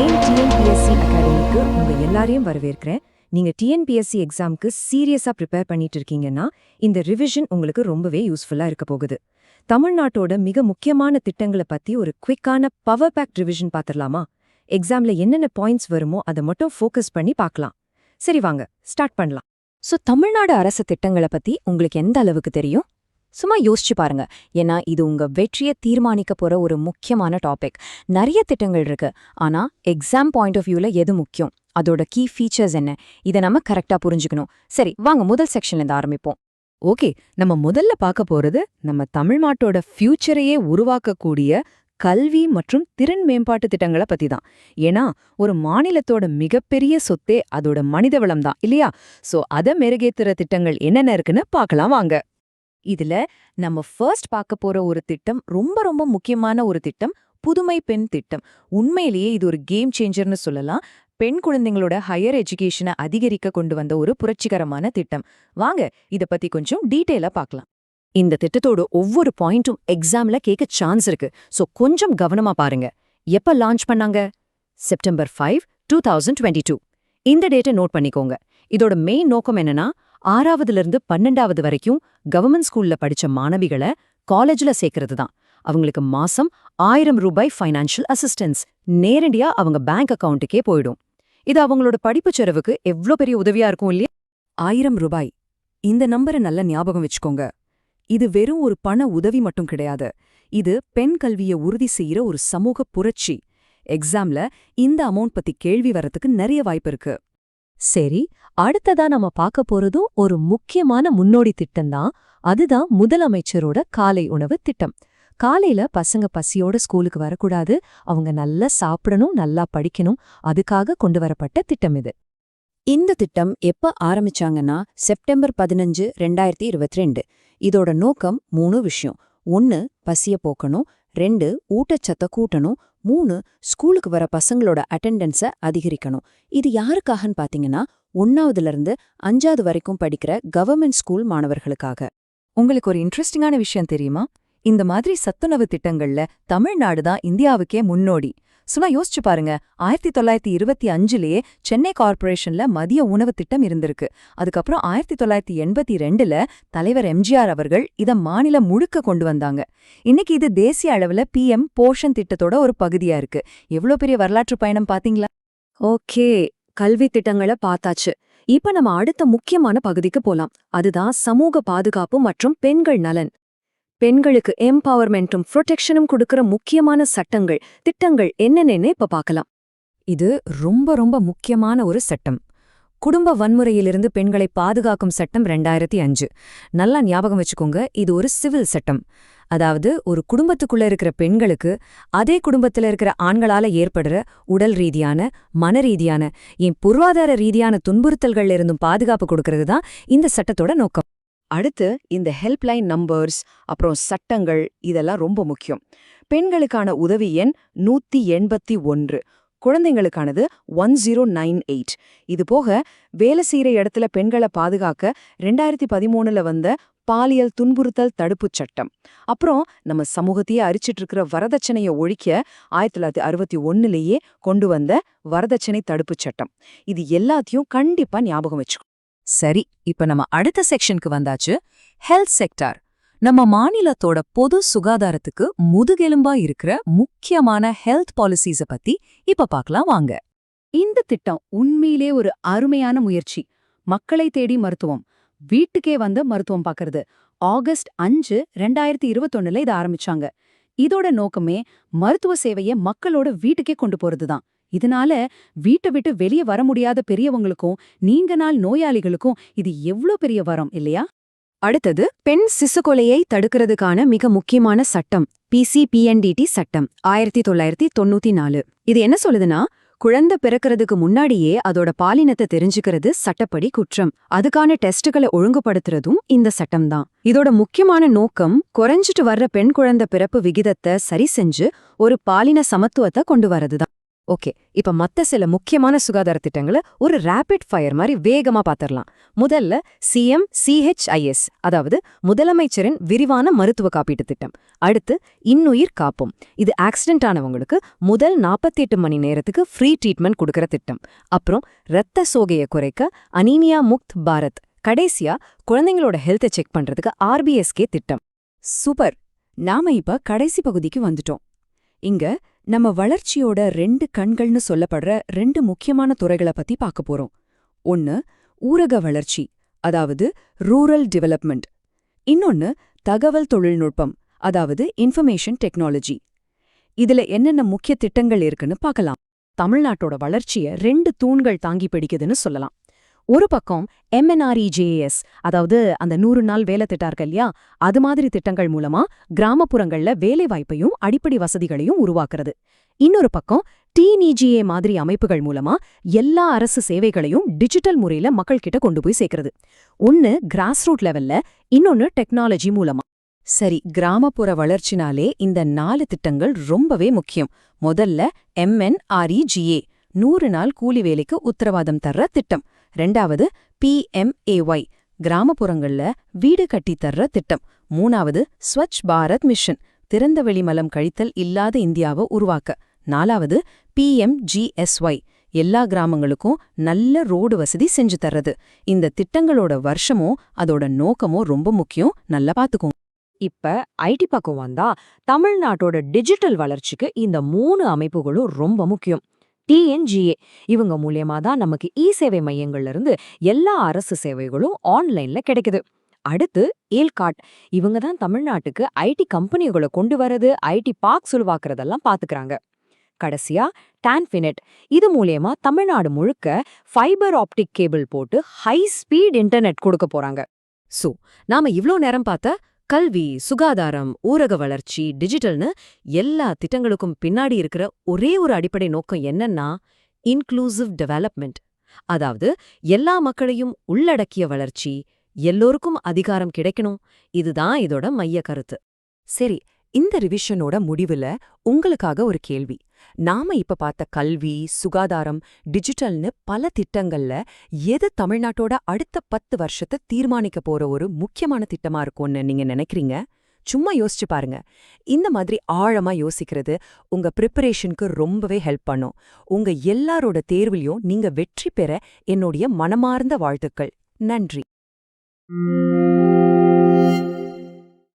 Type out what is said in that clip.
ஏன் டிஎன்பிஎஸ்சி அகாடமிக்கு உங்க எல்லாரையும் வரவேற்கிறேன். நீங்க டிஎன்பிஎஸ்சி எக்ஸாம்க்கு சீரியஸா ப்ரிப்பேர் பண்ணிட்டு இருக்கீங்கன்னா இந்த ரிவிஷன் உங்களுக்கு ரொம்பவே யூஸ்ஃபுல்லா இருக்க போகுது. தமிழ்நாட்டோட மிக முக்கியமான திட்டங்களை பத்தி ஒரு குவிக்கான பவர் பேக் ரிவிஷன் பார்த்துடலாமா? எக்ஸாம்ல என்னென்ன பாயிண்ட்ஸ் வருமோ அதை மட்டும் ஃபோக்கஸ் பண்ணி பார்க்கலாம். சரி வாங்க ஸ்டார்ட் பண்ணலாம். சோ தமிழ்நாடு அரசு திட்டங்களை பத்தி உங்களுக்கு எந்த அளவுக்கு தெரியும்? சும்மா யோசிச்சு பாருங்க. ஏன்னா இது உங்க வெற்றியை தீர்மானிக்க போற ஒரு முக்கியமான டாபிக் நிறைய திட்டங்கள் இருக்கு. ஆனா எக்ஸாம் பாயிண்ட் ஆஃப் வியூல எது முக்கியம்? அதோட கீ ஃபீச்சர்ஸ் என்ன? இதை நம்ம கரெக்டா புரிஞ்சுக்கணும். சரி வாங்க முதல் செக்ஷன்ல இருந்து ஆரம்பிப்போம். ஓகே நம்ம முதல்ல பார்க்க போறது நம்ம தமிழ்நாட்டோட ஃபியூச்சரையே உருவாக்கக்கூடிய கல்வி மற்றும் திறன் மேம்பாட்டு திட்டங்களை பத்தி தான். ஏன்னா ஒரு மாநிலத்தோட மிகப்பெரிய சொத்தே அதோட மனித வளம் தான் இல்லையா? சோ அதை மெருகேத்துற திட்டங்கள் என்னென்ன இருக்குன்னு பார்க்கலாம் வாங்க. இதுல நம்ம ஃபர்ஸ்ட் பார்க்க போற ஒரு திட்டம் ரொம்ப ரொம்ப முக்கியமான ஒரு திட்டம் புதுமை பெண் திட்டம். உண்மையிலேயே இது ஒரு கேம் சேஞ்சர்னு சொல்லலாம். பெண் குழந்தைங்களோட ஹையர் எஜுகேஷனை அதிகரிக்க கொண்டு வந்த ஒரு புரட்சிகரமான திட்டம். வாங்க இத பத்தி கொஞ்சம் டீட்டெயிலா பார்க்கலாம். இந்த திட்டத்தோட ஒவ்வொரு பாயிண்ட்டும் எக்ஸாம்ல கேட்க சான்ஸ் இருக்கு. சோ கொஞ்சம் கவனமா பாருங்க. எப்ப லான்ச் பண்ணாங்க? September five two thousand twenty two இந்த டேட்டை நோட் பண்ணிக்கோங்க. இதோட மெயின் நோக்கம் என்னன்னா ஆறாவதுல இருந்து பன்னெண்டாவது வரைக்கும் கவர்மெண்ட் ஸ்கூல்ல படிச்ச மாணவிகளை காலேஜ்ல சேர்க்கறது தான் அவங்களுக்கு மாசம் ஆயிரம் ரூபாய் ஃபைனான்ஷியல் அசிஸ்டன்ஸ் நேரடியா அவங்க பேங்க் அக்கவுண்ட்டுக்கே போயிடும். இது அவங்களோட படிப்பு செலவுக்கு எவ்ளோ பெரிய உதவியா இருக்கும் இல்லையா? ஆயிரம் ரூபாய். இந்த நம்பரை நல்ல ஞாபகம் வச்சுக்கோங்க. இது வெறும் ஒரு பண உதவி மட்டும் கிடையாது. இது பெண் கல்வியை உறுதி செய்யற ஒரு சமூக புரட்சி. எக்ஸாம்ல இந்த அமௌண்ட் பத்தி கேள்வி வரத்துக்கு நிறைய வாய்ப்பு இருக்கு. சரி அடுத்ததா நம்ம பார்க்க போறதும் ஒரு முக்கியமான முன்னோடி திட்டம்தான் அதுதான் முதலமைச்சரோட காலை உணவு திட்டம். காலையில பசங்க பசியோட ஸ்கூலுக்கு வரக்கூடாது. அவங்க நல்லா சாப்பிடணும் நல்லா படிக்கணும். அதுக்காக கொண்டு வரப்பட்ட திட்டம் இது. இந்த திட்டம் எப்ப ஆரம்பிச்சாங்கன்னா செப்டம்பர் பதினஞ்சு ரெண்டாயிரத்தி இருபத்தி ரெண்டு இதோட நோக்கம் மூணு விஷயம். ஒன்னு பசிய போக்கணும். ரெண்டு ஊட்டச்சத்த கூட்டணும். மூணு ஸ்கூலுக்கு வர பசங்களோட அட்டெண்டன்ஸை அதிகரிக்கணும். இது யாருக்காகன்னு பாத்தீங்கன்னா ஒன்னாவதுலேருந்து அஞ்சாவது வரைக்கும் படிக்கிற கவர்மெண்ட் ஸ்கூல் மாணவர்களுக்காக. உங்களுக்கு ஒரு இன்ட்ரெஸ்டிங்கான விஷயம் தெரியுமா? இந்த மாதிரி சத்துணவு திட்டங்கள்ல தமிழ்நாடு தான் இந்தியாவுக்கே முன்னோடி. சும்மா யோசிச்சு பாருங்க ஆயிரத்தி தொள்ளாயிரத்தி இருபத்தி அஞ்சுலயே சென்னை கார்ப்பரேஷன்ல மதிய உணவு திட்டம் இருந்திருக்கு. அதுக்கப்புறம் ஆயிரத்தி தொள்ளாயிரத்தி எண்பத்தி ரெண்டுல தலைவர் எம்ஜிஆர் அவர்கள் இத மாநிலம் முழுக்க கொண்டு வந்தாங்க. இன்னைக்கு இது தேசிய அளவுல பிஎம் போஷன் திட்டத்தோட ஒரு பகுதியா இருக்கு. எவ்வளவு பெரிய வரலாற்று பயணம் பாத்தீங்களா? ஓகே கல்வி திட்டங்களை பார்த்தாச்சு இப்ப நம்ம அடுத்த முக்கியமான பகுதிக்கு போலாம். அதுதான் சமூக பாதுகாப்பு மற்றும் பெண்கள் நலன். பெண்களுக்கு எம்பவர்மெண்ட்டும் ப்ரொடெக்ஷனும் கொடுக்கிற முக்கியமான சட்டங்கள் திட்டங்கள் என்னென்னு இப்ப பார்க்கலாம். இது ரொம்ப ரொம்ப முக்கியமான ஒரு சட்டம். குடும்ப வன்முறையிலிருந்து பெண்களை பாதுகாக்கும் சட்டம் ரெண்டாயிரத்தி அஞ்சு. நல்லா ஞாபகம் வச்சுக்கோங்க இது ஒரு சிவில் சட்டம். அதாவது ஒரு குடும்பத்துக்குள்ள இருக்கிற பெண்களுக்கு அதே குடும்பத்துல இருக்கிற ஆண்களால ஏற்படுற உடல் ரீதியான மன ரீதியான என் பொருளாதார ரீதியான துன்புறுத்தல்கள்ல இருந்தும் பாதுகாப்பு கொடுக்கறது தான் இந்த சட்டத்தோட நோக்கம். அடுத்து இந்த ஹெல்ப்லைன் நம்பர்ஸ் அப்புறம் சட்டங்கள் இதெல்லாம் ரொம்ப முக்கியம். பெண்களுக்கான உதவி எண் நூத்தி எண்பத்தி ஒன்று குழந்தைங்களுக்கானது ஒன் ஜீரோ நைன் எயிட் இது போக வேலை செய்யற இடத்துல பெண்களை பாதுகாக்க ரெண்டாயிரத்தி பதிமூணுல வந்த பாலியல் துன்புறுத்தல் தடுப்புச் சட்டம். அப்புறம் நம்ம சமூகத்தையே அரிச்சிட்டு இருக்கிற வரதட்சணையை ஒழிக்க ஆயிரத்தி தொள்ளாயிரத்தி அறுபத்தி ஒன்னுலேயே கொண்டு வந்த வரதட்சணை தடுப்புச் சட்டம். இது எல்லாத்தையும் கண்டிப்பா ஞாபகம் வச்சுக்கணும். சரி இப்ப நம்ம அடுத்த செக்ஷனுக்கு வந்தாச்சு ஹெல்த் செக்டார் நம்ம மாநிலத்தோட பொது சுகாதாரத்துக்கு முதுகெலும்பா இருக்கிற முக்கியமான ஹெல்த் பாலிசிஸ பத்தி இப்ப பார்க்கலாம் வாங்க. இந்த திட்டம் உண்மையிலே ஒரு அருமையான முயற்சி. மக்களை தேடி மருத்துவம். வீட்டுக்கே வந்து மருத்துவம் பார்க்கறது ஆகஸ்ட் அஞ்சு ரெண்டாயிரத்தி இருபத்தொன்னுல இதை ஆரம்பிச்சாங்க. இதோட நோக்கமே மருத்துவ சேவையை மக்களோட வீட்டுக்கே கொண்டு போறதுதான். இதனால வீட்டை விட்டு வெளியே வர முடியாத பெரியவங்களுக்கும் நீங்க நாள் நோயாளிகளுக்கும் இது எவ்ளோ பெரிய வரம் இல்லையா? அடுத்தது பெண் சிசுகொலையை தடுக்கிறதுக்கான மிக முக்கியமான சட்டம் பிசிபிஎன்டிடி சட்டம் ஆயிரத்தி தொள்ளாயிரத்தி தொண்ணூத்தி நாலு இது என்ன சொல்லுதுன்னா குழந்தை பிறக்கிறதுக்கு முன்னாடியே அதோட பாலினத்தை தெரிஞ்சுக்கிறது சட்டப்படி குற்றம். அதுக்கான டெஸ்டுகளை ஒழுங்குபடுத்துறதும் இந்த சட்டம்தான் இதோட முக்கியமான நோக்கம் குறைஞ்சிட்டு வர்ற பெண் குழந்தை பிறப்பு விகிதத்தை சரி செஞ்சு ஒரு பாலின சமத்துவத்தை கொண்டு வரதுதான். ஓகே. இப்ப மத்த சில முக்கியமான சுகாதார திட்டங்களை ஒரு ரேபிட் ஃபயர் மாதிரி வேகமா பாத்திரலாம். முதல்ல சிஎம் சிஹெச்ஐஎஸ் அதாவது முதலமைச்சரின் விரிவான மருத்துவ காப்பீட்டு திட்டம். அடுத்து இன்னுயிர் காப்போம். இது ஆக்சிடென்ட் ஆனவங்களுக்கு முதல் 48 மணி நேரத்துக்கு ஃப்ரீ ட்ரீட்மெண்ட் கொடுக்கற திட்டம். அப்புறம் இரத்த சோகையை குறைக்க அனீமியா முக்த் பாரத் கடைசியா குழந்தைங்களோட ஹெல்த்தை செக் பண்றதுக்கு ஆர்பிஎஸ்கே திட்டம். சூப்பர். நாம இப்ப கடைசி பகுதிக்கு வந்துட்டோம். இங்க நம்ம வளர்ச்சியோட ரெண்டு கண்கள்னு சொல்லப்படுற ரெண்டு முக்கியமான துறைகளை பத்தி பார்க்க போறோம். ஒன்னு ஊரக வளர்ச்சி அதாவது ரூரல் டெவலப்மெண்ட். இன்னொன்னு தகவல் தொழில்நுட்பம் அதாவது இன்ஃபர்மேஷன் டெக்னாலஜி. இதுல என்னென்ன முக்கிய திட்டங்கள் இருக்குன்னு பார்க்கலாம். தமிழ்நாட்டோட வளர்ச்சிய ரெண்டு தூண்கள் தாங்கி பிடிக்குதுன்னு சொல்லலாம். ஒரு பக்கம் எம்என்ஆர்இஜேஎஸ் அதாவது அந்த நூறு நாள் வேலை திட்டம் இருக்கு இல்லையா? அது மாதிரி திட்டங்கள் மூலமா கிராமப்புறங்கள்ல வேலை வாய்ப்பையும் அடிப்படை வசதிகளையும் உருவாக்குறது. இன்னொரு பக்கம் டிஇஜிஏ மாதிரி அமைப்புகள் மூலமா எல்லா அரசு சேவைகளையும் டிஜிட்டல் முறையில மக்கள் கிட்ட கொண்டு போய் சேர்க்கறது. ஒன்னு கிராஸ் ரூட் லெவல்ல இன்னொன்னு டெக்னாலஜி மூலமா. சரி கிராமப்புற வளர்ச்சினாலே இந்த நாலு திட்டங்கள் ரொம்பவே முக்கியம். முதல்ல எம்என்ஆர்இஜிஏ நூறு நாள் கூலி வேலைக்கு உத்தரவாதம் தர்ற திட்டம். ரெண்டாவது பிஎம்ஏஒய் கிராமப்புறங்கள்ல வீடு கட்டித்தர்ற திட்டம். மூணாவது ஸ்வச் பாரத் மிஷன் திறந்த வெளிமலம் கழித்தல் இல்லாத இந்தியாவை உருவாக்க. நாலாவது பிஎம்ஜிஎஸ்ஒய் எல்லா கிராமங்களுக்கும் நல்ல ரோடு வசதி செஞ்சு தர்றது. இந்த திட்டங்களோட வருஷமோ அதோட நோக்கமோ ரொம்ப முக்கியம். நல்லா பார்த்துக்கோங்க இப்ப ஐடி பக்கம் வந்தா தமிழ்நாட்டோட டிஜிட்டல் வளர்ச்சிக்கு இந்த மூணு அமைப்புகளும் ரொம்ப முக்கியம். டிஎன்ஜிஏ இவங்க மூலியமா தான் நமக்கு இ சேவை மையங்கள்ல இருந்து எல்லா அரசு சேவைகளும் ஆன்லைன்ல கிடைக்குது. அடுத்து ஏல்காட். இவங்க தான் தமிழ்நாட்டுக்கு ஐடி கம்பெனிகளை கொண்டு வரது ஐடி பார்க் உருவாக்குறதெல்லாம் பாத்துக்கறாங்க. கடைசியா டான்ஃபினெட் இது மூலியமா தமிழ்நாடு முழுக்க ஃபைபர் ஆப்டிக் கேபிள் போட்டு ஹை ஸ்பீட் இன்டர்நெட் கொடுக்க போறாங்க. சோ நாம இவ்ளோ நேரம் பார்த்த கல்வி சுகாதாரம் ஊரக வளர்ச்சி டிஜிட்டல்னு எல்லா திட்டங்களுக்கும் பின்னாடி இருக்கிற ஒரே ஒரு அடிப்படை நோக்கம் என்னன்னா இன்க்ளூசிவ் டெவலப்மெண்ட் அதாவது எல்லா மக்களையும் உள்ளடக்கிய வளர்ச்சி எல்லோருக்கும் அதிகாரம் கிடைக்கணும். இதுதான் இதோட மைய கருத்து. சரி இந்த ரிவிஷனோட முடிவுல உங்களுக்காக ஒரு கேள்வி. நாம இப்ப பார்த்த கல்வி சுகாதாரம் டிஜிட்டல்னு பல திட்டங்கள்ல எது தமிழ்நாட்டோட அடுத்த பத்து வருஷத்தை தீர்மானிக்க போற ஒரு முக்கியமான திட்டமா இருக்கும்னு நீங்க நினைக்கிறீங்க? சும்மா யோசிச்சு பாருங்க. இந்த மாதிரி ஆழமா யோசிக்கிறது உங்க ப்ரிப்பரேஷனுக்கு ரொம்பவே ஹெல்ப் பண்ணும். உங்க எல்லாரோட தேர்விலையும் நீங்க வெற்றி பெற என்னுடைய மனமார்ந்த வாழ்த்துக்கள். நன்றி.